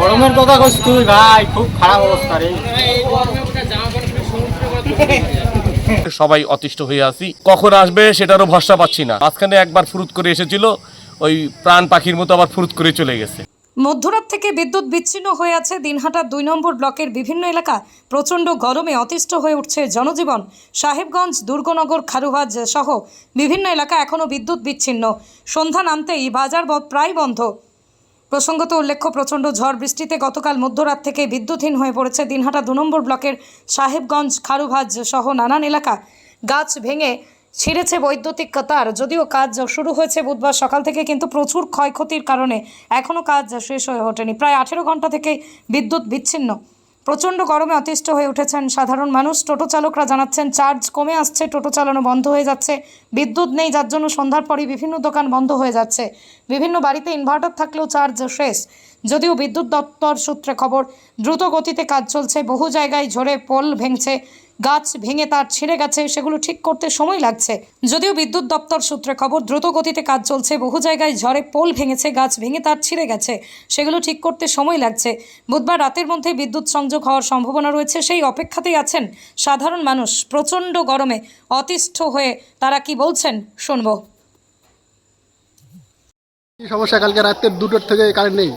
গরমের কথা কইস তুই ভাই খুব খারাপ অবস্থা রে। সবাই অতিষ্ঠ হয়ে আছি। কখন আসবে সেটারও ভরসা পাচ্ছি না। মাঝখানে একবার ফুরুত করে এসেছিল ওই প্রাণ পাখির মতো আবার ফুরুত করে চলে গেছে। মধ্যরাত থেকে বিদ্যুৎ বিচ্ছিন্ন হয়ে আছে দিনহাটার দুই নম্বর ব্লকের বিভিন্ন এলাকা। প্রচণ্ড গরমে অতিষ্ঠ হয়ে উঠছে জনজীবন। সাহেবগঞ্জ দুর্গনগর খারুহাজ সহ বিভিন্ন এলাকা এখনও বিদ্যুৎ বিচ্ছিন্ন। সন্ধ্যা নামতেই বাজার প্রায় বন্ধ। প্রসঙ্গত উল্লেখ্য, প্রচণ্ড ঝড় বৃষ্টিতে গতকাল মধ্যরাত থেকে বিদ্যুৎহীন হয়ে পড়েছে দিনহাটা দু নম্বর ব্লকের সাহেবগঞ্জ, খারুভাজ সহ নানান এলাকা। গাছ ভেঙে ছিঁড়েছে বৈদ্যুতিক তার, যদিও কাজ শুরু হয়েছে বুধবার সকাল থেকে, কিন্তু প্রচুর ক্ষয়ক্ষতির কারণে এখনও কাজ শেষ হয়ে ওঠেনি। প্রায় আঠেরো ঘণ্টা থেকে বিদ্যুৎ বিচ্ছিন্ন। প্রচণ্ড গরমে অতিষ্ঠ হয়ে উঠেছেন সাধারণ মানুষ। টোটো চালকরা জানাচ্ছেন, চার্জ কমে আসছে, টোটো চালানো বন্ধ হয়ে যাচ্ছে। বিদ্যুৎ নেই, যার জন্য সন্ধ্যার পরই বিভিন্ন দোকান বন্ধ হয়ে যাচ্ছে। বিভিন্ন বাড়িতে ইনভার্টার থাকলেও চার্জ শেষ। যদিও বিদ্যুৎ দপ্তর সূত্রে খবর, দ্রুত গতিতে কাজ চলছে, বহু জায়গায় ঝরে পোল ভেঙছে। গাছ ভেঙে তার ছিঁড়ে গেছে, সেগুলো ঠিক করতে সময় লাগছে। যদিও বিদ্যুৎ দপ্তর সূত্রে খবর, দ্রুত গতিতে কাজ চলছে। বহু জায়গায় ঝড়ে পোল ভেঙেছে, গাছ ভেঙে তার ছিঁড়ে গেছে, সেগুলো ঠিক করতে সময় লাগছে। বুধবার রাতের মধ্যে বিদ্যুৎ সংযোগ হওয়ার সম্ভাবনা রয়েছে, সেই অপেক্ষাতেই আছেন সাধারণ মানুষ। প্রচণ্ড গরমে অতিষ্ঠ হয়ে তারা কি বলছেন, শুনব। কি সমস্যা? কালকে রাতের দুটোর থেকে কারেন্ট নেই।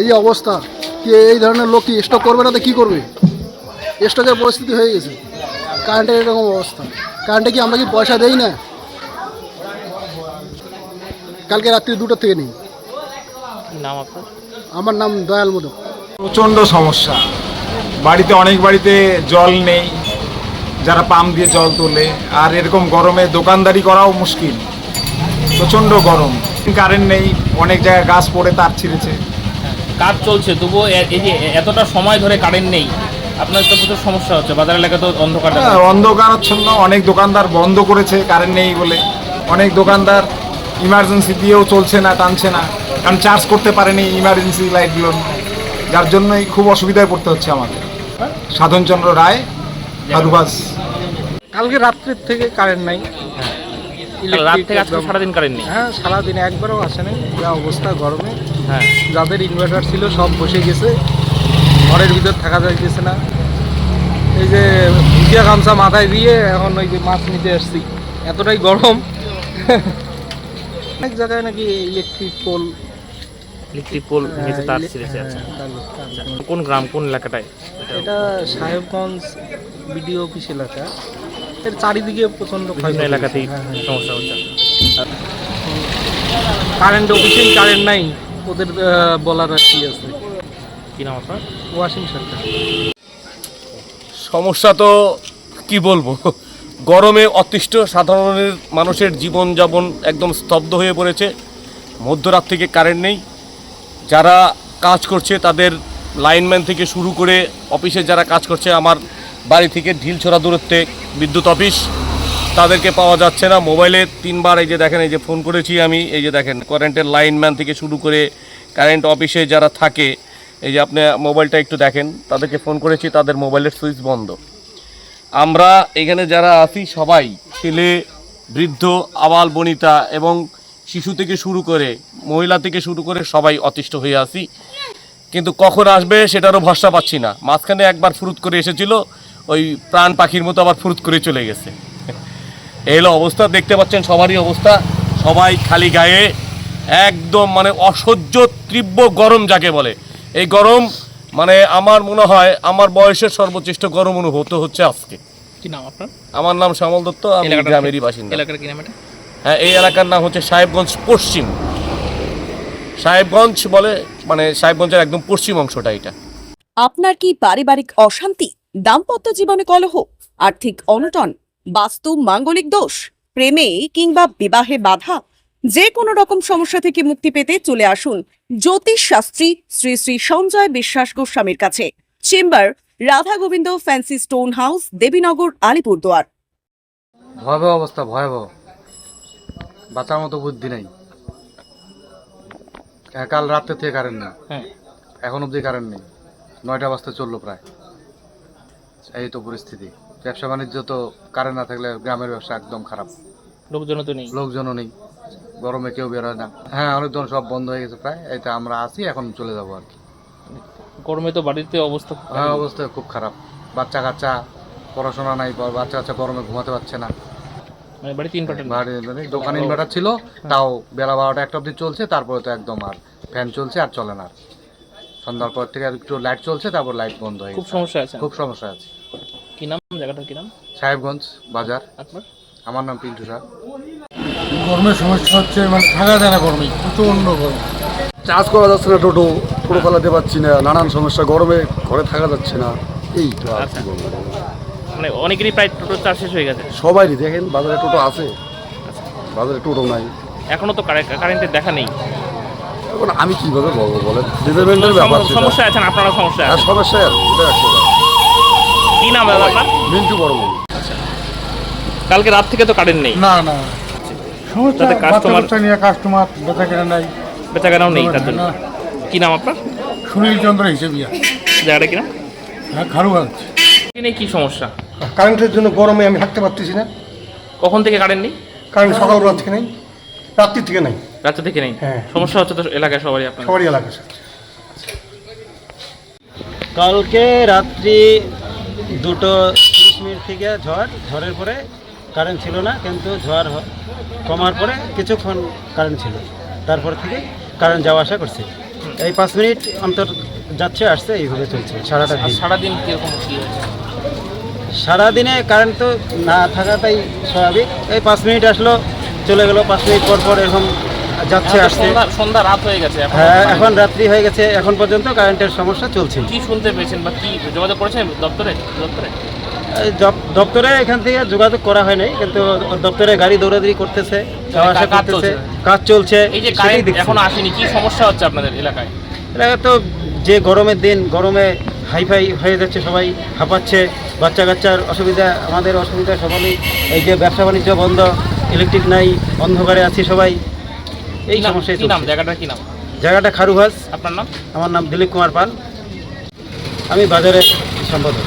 এই অবস্থা। কি এই ধরনের লোক কি স্টক করবে না, তো কী করবে? স্টকের পরিস্থিতি হয়ে গেছে। কারেন্টের এরকম অবস্থা। কারেন্টে কি আমরা কি পয়সা দেই না? কালকে রাত্রি দুটোর থেকে নেই। নাম আপনার? আমার নাম দয়াল মোদক। প্রচণ্ড সমস্যা। বাড়িতে অনেক বাড়িতে জল নেই যারা পাম্প দিয়ে জল তোলে আর এরকম গরমে দোকানদারি করাও মুশকিল। প্রচণ্ড গরম। কারেন্ট নেই অনেক জায়গায় গাছ পড়ে তার ছিঁড়েছে। কাজ চলছে তবুও এই যে এতটা সময় ধরে কারেন্ট নেই আপনার তো প্রচুর সমস্যা হচ্ছে বাজার এলাকা তো অন্ধকার দেখা হ্যাঁ, অন্ধকারাচ্ছন্ন অনেক দোকানদার বন্ধ করেছে কারেন্ট নেই বলে। অনেক দোকানদার ইমার্জেন্সি দিয়েও চলছে না টানছে না কারণ চার্জ করতে পারেনি ইমার্জেন্সি লাইটগুলো যার জন্যই খুব অসুবিধায় পড়তে হচ্ছে আমাদের। সাধনচন্দ্র রায় হারুবাস কালকে রাত্রির থেকে কারেন্ট নাই। তাহলে রাত থেকে আজকে সারাদিন কারেন্ট নেই। হ্যাঁ সারাদিন একবারও আসেনি। যা অবস্থা গরমে। হ্যাঁ। যাদের ইনভার্টার ছিল সব বসে গেছে। ঘরের ভিতর থাকা যাইতেছে না। এই যে ভুজিয়া গামছা মাথায় দিয়ে এখন ওই যে মাছ নিতে আসছি। এতটাই গরম। অনেক জায়গায় নাকি ইলেকট্রিক পোল ইলেকট্রিক পোল ভেঙেছে তার ছিঁড়েছে আচ্ছা। কোন গ্রাম কোন এলাকাটায়? এটা এটা সাহেবগঞ্জ বিডিও অফিস এলাকা। এর চারিদিকে প্রচণ্ড বিভিন্ন এলাকাতেই হ্যাঁ, হ্যাঁ। সমস্যা হচ্ছে। কারেন্ট অফিসেই কারেন্ট নাই। ওদের বলার আর কি আছে। কি নাম আপনার? ওয়াশিং সেন্টার সমস্যা তো কি বলব? গরমে অতিষ্ঠ সাধারণের মানুষের জীবনযাপন একদম স্তব্ধ হয়ে পড়েছে। মধ্যরাত থেকে কারেন্ট নেই। যারা কাজ করছে তাদের লাইনম্যান থেকে শুরু করে অফিসে যারা কাজ করছে আমার বাড়ি থেকে ঢিলছোড়া দূরত্বে বিদ্যুৎ অফিস তাদেরকে পাওয়া যাচ্ছে না। মোবাইলে তিনবার এই যে দেখেন এই যে ফোন করেছি আমি এই যে দেখেন কারেন্টের লাইনম্যান থেকে শুরু করে কারেন্ট অফিসে যারা থাকে এই যে আপনি মোবাইলটা একটু দেখেন, তাদেরকে ফোন করেছি, তাদের মোবাইলের সুইচ বন্ধ। আমরা এখানে যারা আছি, সবাই, ছেলে, বৃদ্ধ, আবাল বনিতা এবং শিশু থেকে শুরু করে মহিলা থেকে শুরু করে সবাই অতিষ্ঠ হয়ে আছি। কিন্তু কখন আসবে সেটারও ভরসা পাচ্ছি না। মাঝখানে একবার ফুরুত করে এসেছিল, ওই প্রাণ পাখির মতো আবার ফুরুত করে চলে গেছে। এই হলো অবস্থা, দেখতে পাচ্ছেন সবারই অবস্থা। সবাই খালি গায়ে, একদম মানে অসহ্য, তীব্র গরম যাকে বলে। এই গরম মানে আমার মনে হয় আমার বয়সের সর্বোচ্চ গরম অনুভূত হচ্ছে আজকে। কি নাম আপনার? আমার নাম শ্যামল দত্ত আমি গ্রামেরই বাসিন্দা। এলাকার কি নাম এটা? হ্যাঁ এই এলাকার নাম হচ্ছে সাহেবগঞ্জ পশ্চিম। সাহেবগঞ্জ বলে মানে সাহেবগঞ্জের একদম পশ্চিম অংশটা এটা। আপনার কি পারিবারিক অশান্তি দাম্পত্য জীবনে কলহ আর্থিক অনটন বাস্তু মাঙ্গলিক দোষ প্রেমে কিংবা বিবাহে বাধা যে কোনো রকম সমস্যা থেকে মুক্তি পেতে চলে আসুন জ্যোতিষ শাস্ত্রী শ্রী শ্রী সঞ্জয় বিশ্বাস গোস্বামীর কাছে। Chamber Radha Gobinda fancy stone house Debinagar Alipurduar. ভয়াবহ অবস্থা ভয়াবহ। বাঁচার মতো বুদ্ধি নাই। কাল রাত্রে থেকে কারেন্ট না। হ্যাঁ। এখন অবধি কারেন্ট নেই। নয়টা বাজতে চলল প্রায়। এই তো পরিস্থিতি। ব্যবসা বাণিজ্য তো কারেন্ট না থাকলে গ্রামের ব্যবসা একদম খারাপ। লোকজন তো নেই। লোকজনও নেই। গরমে কেউ বেরোয় না। হ্যাঁ অনেক দোকান সব বন্ধ হয়ে গেছে প্রায়। এই আমরা আসি এখন চলে যাব আর কি। গরমে তো বাড়িতে অবস্থা হ্যাঁ অবস্থা খুব খারাপ। বাচ্চা কাচ্চা পড়াশোনা নাই বাচ্চা কাচ্চা গরমে ঘুমাতে পারছে না। মানে বাড়িতে ইনভার্টার বাড়ি মানে দোকানে ইনভার্টার ছিল তাও বেলা বারোটা একটা অবধি চলছে তারপরে তো একদম আর ফ্যান চলছে আর চলে না আর। সন্ধ্যার পর থেকে আর একটু লাইট চলছে তারপর লাইট বন্ধ হয়ে খুব সমস্যা আছে। খুব সমস্যা আছে। কি নাম? জায়গাটার কি নাম? সাহেবগঞ্জ বাজার। আপনার? আমার নাম পিন্টু শাহ গরমের সমস্যা হচ্ছে মানে থাকা যায় না গরমে প্রচণ্ড গরম। চাষ করা যাচ্ছে না টোটো টোটো চালাতে পারছি না নানান সমস্যা গরমে ঘরে থাকা যাচ্ছে না এই তো আর কি বলব। মানে অনেকেরই প্রায় টোটো চাষ শেষ হয়ে গেছে। সবারই দেখেন বাজারে টোটো আছে বাজারে টোটো নাই। এখনও তো কারে- কারেন্টের দেখা নেই। এখন আমি কীভাবে বলব বলেন? ডিপার্টমেন্টের ব্যাপার। সমস্যা আছেন আপনারা সমস্যা আর আছে সমস্যা আর কি, এটা একশো কি নাম আপনার? মিন্টু বড় বড়। কালকে রাত থেকে তো কারেন্ট নেই। না না। নিয়ে কাস্টমার বেচা কেনা নাই বেচা কেনাও নেই। তার জন্য। কি নাম আপনার? সুনীল চন্দ্র হিসেবিয়া জায়গাটা কি নাম? হ্যাঁ খারুগঞ্জ। এখানে কি সমস্যা? কারেন্টের জন্য গরমে আমি থাকতে পারতেছি না। কখন থেকে কারেন্ট নেই? কারেন্ট সকালবেলা থেকে নেই রাত্রি থেকে নেই। রাত্রে থেকে নেই? হ্যাঁ। সমস্যা হচ্ছে তো এলাকায় সবারই আপনার সবারই এলাকায় কালকে রাত্রি দুটো তিরিশ মিনিট থেকে ঝড় ঝড়ের পরে কারেন্ট ছিল না কিন্তু ঝড় কমার পরে কিছুক্ষণ কারেন্ট ছিল। তারপর থেকে কারেন্ট যাওয়া আসা করছে। এই পাঁচ মিনিট অন্তর যাচ্ছে আসছে এইভাবে চলছে সারাটা দিন। সারাদিন কীরকম কি সারাদিনে কারেন্ট তো না থাকাটাই স্বাভাবিক। এই পাঁচ মিনিট আসলো চলে গেল পাঁচ মিনিট পর পর এরকম যাচ্ছে আসছে। সন্ধ্যা রাত হয়ে গেছে হ্যাঁ মানে এখন রাত্রি হয়ে গেছে এখন পর্যন্ত কারেন্টের সমস্যা চলছে কি শুনতে পেয়েছেন বা কি যোগাযোগ করেছেন দপ্তরে? দপ্তরে? দপ্তরে এখান থেকে যোগাযোগ করা হয় নাই কিন্তু দপ্তরে গাড়ি দৌড়াদৌড়ি করতেছে যাওয়া আসা কাজ করতেছে চলছে। কাজ চলছে এই যে কারেন্ট। এখনও আসেনি কি সমস্যা হচ্ছে আপনাদের এলাকায়? এটা তো যে গরমের দিন গরমে হাইফাই হয়ে যাচ্ছে সবাই হাঁপাচ্ছে বাচ্চা কাচ্চার অসুবিধা আমাদের অসুবিধা সবারই এই যে ব্যবসা বাণিজ্য বন্ধ ইলেকট্রিক নাই অন্ধকারে আছি সবাই এই সমস্যায় কি নাম? চলছে। জায়গাটার কি নাম? জায়গাটা খারুহাস। আপনার নাম? আমার নাম দিলীপ কুমার পাল। আমি বাজারের সম্পাদক।